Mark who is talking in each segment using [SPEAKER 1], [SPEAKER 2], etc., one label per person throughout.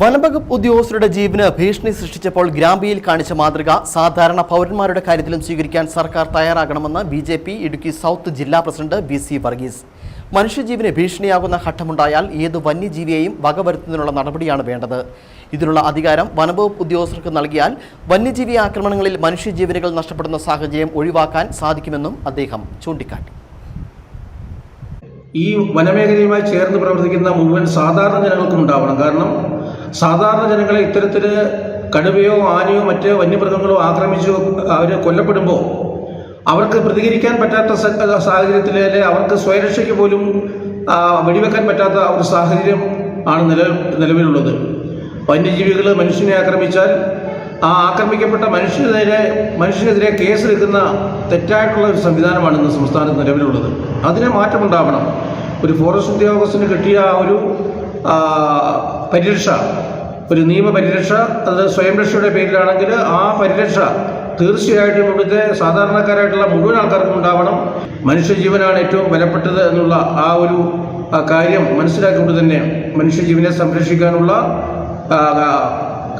[SPEAKER 1] വനംവകുപ്പ് ഉദ്യോഗസ്ഥരുടെ ജീവന് ഭീഷണി സൃഷ്ടിച്ചപ്പോൾ ഗ്രാമ്പിയിൽ കാണിച്ച മാതൃക സാധാരണ പൗരന്മാരുടെ കാര്യത്തിലും സ്വീകരിക്കാൻ സർക്കാർ തയ്യാറാകണമെന്ന് B J P Idukki south ജില്ലാ പ്രസിഡന്റ് വി സി വർഗീസ്. മനുഷ്യജീവന് ഭീഷണിയാകുന്ന ഘട്ടമുണ്ടായാൽ ഏത് വന്യജീവിയെയും വകവരുത്തുന്നതിനുള്ള നടപടിയാണ് വേണ്ടത്. ഇതിനുള്ള അധികാരം വനംവകുപ്പ് ഉദ്യോഗസ്ഥർക്ക് നൽകിയാൽ വന്യജീവി ആക്രമണങ്ങളിൽ മനുഷ്യജീവനുകൾ നഷ്ടപ്പെടുന്ന സാഹചര്യം ഒഴിവാക്കാൻ സാധിക്കുമെന്നും അദ്ദേഹം ചൂണ്ടിക്കാട്ടി.
[SPEAKER 2] ഈ വനമേഖലയുമായി ചേർന്ന് പ്രവർത്തിക്കുന്ന മുഴുവൻ സാധാരണ ജനങ്ങൾക്കും ഉണ്ടാവണം. കാരണം സാധാരണ ജനങ്ങളെ ഇത്തരത്തിൽ കടുവയോ ആനയോ മറ്റ് വന്യമൃഗങ്ങളോ ആക്രമിച്ചു അവർ കൊല്ലപ്പെടുമ്പോൾ അവർക്ക് പ്രതികരിക്കാൻ പറ്റാത്ത സാഹചര്യത്തിൽ അവർക്ക് സ്വയരക്ഷയ്ക്ക് പോലും വെടിവെക്കാൻ പറ്റാത്ത ഒരു സാഹചര്യം ആണ് നില നിലവിലുള്ളത്. വന്യജീവികൾ മനുഷ്യനെ ആക്രമിച്ചാൽ ആ ആക്രമിക്കപ്പെട്ട മനുഷ്യനെതിരെ മനുഷ്യനെതിരെ കേസെടുക്കുന്ന തെറ്റായിട്ടുള്ള ഒരു സംവിധാനമാണ് ഇന്ന് സംസ്ഥാനത്ത് നിലവിലുള്ളത്. അതിനെ മാറ്റമുണ്ടാവണം. ഒരു ഫോറസ്റ്റ് ഉദ്യോഗസ്ഥന് കിട്ടിയ ആ ഒരു പരിരക്ഷ. ഒരു നിയമപരിരക്ഷ അത് സ്വയംരക്ഷയുടെ പേരിലാണെങ്കിൽ ആ പരിരക്ഷ തീർച്ചയായിട്ടും ഇവിടുത്തെ സാധാരണക്കാരായിട്ടുള്ള മുഴുവൻ ആൾക്കാർക്കും ഉണ്ടാവണം. മനുഷ്യജീവനാണ് ഏറ്റവും വിലപ്പെട്ടത് എന്നുള്ള ആ ഒരു കാര്യം മനസ്സിലാക്കിക്കൊണ്ട് തന്നെ മനുഷ്യജീവനെ സംരക്ഷിക്കാനുള്ള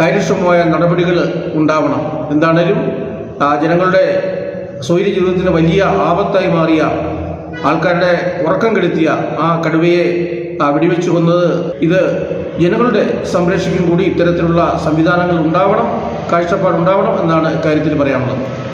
[SPEAKER 2] കാര്യക്ഷമമായ നടപടികൾ ഉണ്ടാവണം. എന്താണേലും ജനങ്ങളുടെ സ്വൈര്യ ജീവിതത്തിന് വലിയ ആപത്തായി മാറിയ ആൾക്കാരുടെ ഉറക്കം കെടുത്തിയ ആ കടുവയെ വെടിവെച്ച് കൊന്നത് ഇത് ജനങ്ങളുടെ സംരക്ഷിക്കും കൂടി ഇത്തരത്തിലുള്ള സംവിധാനങ്ങൾ ഉണ്ടാവണം കാഴ്ചപ്പാടുണ്ടാവണം എന്നാണ് കാര്യത്തിൽ പറയാനുള്ളത്.